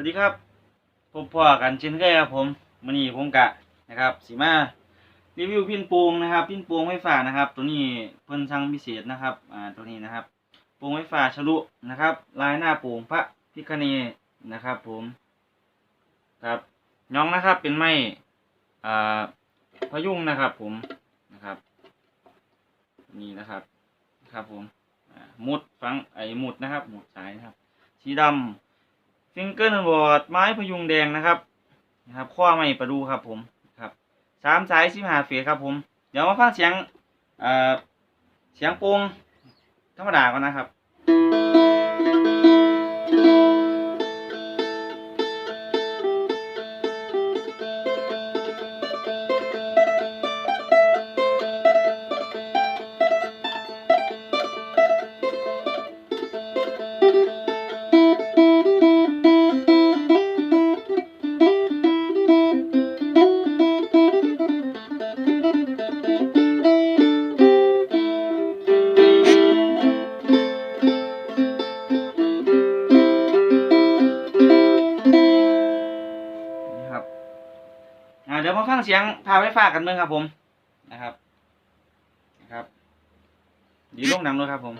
วัสดีครับพบพ่อกันเช่นเคยครับผมมื้อนี้ผมกะนะครับสีมารีวิวพิ้นปูงนะครับพิ้นปูงไฟฟ้านะครับ ตัวนี้เพิ่นสั่งพิเศษนะครับอ่าตัวนี้นะครับปูงไฟฟ้าฉลุนะครับ ลายหน้าปูงพระพิคเนนะครับ ผมครับน้องนะครับเป็นไม้อ่าพยุงนะครับ ผมนะครับ นี่นะครับครับผมอ่ามุดฟังไอ้มุดนะครับ หมุดสายนะครับ สีดำ ซิงเกิลบอร์ดไม้พยุงแดงนะครับนะครับข้อไม่ประดูครับผมครับสามสายสิบห้าเฟสครับผม เดี๋ยวมาฟังเสียงเอ่อเสียงโปร่งธรรมดาก่อนนะครับ เดี๋ยวมาฟังเสียงพาไฟฟ้ากันเมืองครับผมนะครับนะครับดีลงน้ำด้วยครับผม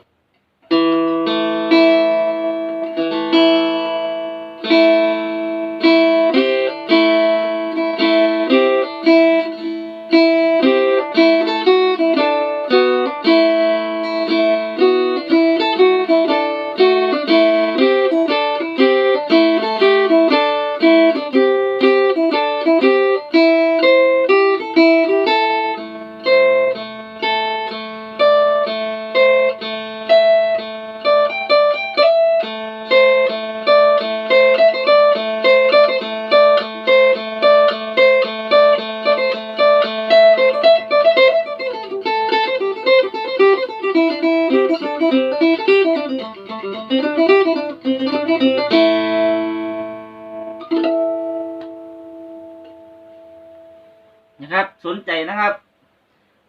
นะครับ สนใจนะครับ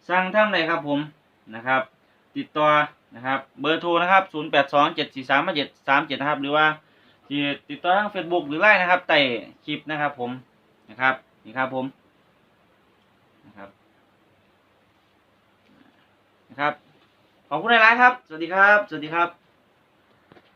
สั่งทำเลยครับผมนะครับ ติดต่อนะครับ เบอร์โทรนะครับ 0 8 2 7 4 3 7 3 7 นะครับ หรือว่าที่ติดต่อทาง Facebook หรือไลน์นะครับใต้คลิปนะครับผมนะครับนี่ครับผมนะครับนะครับขอบคุณหลายๆครับ สวัสดีครับ สวัสดีครับ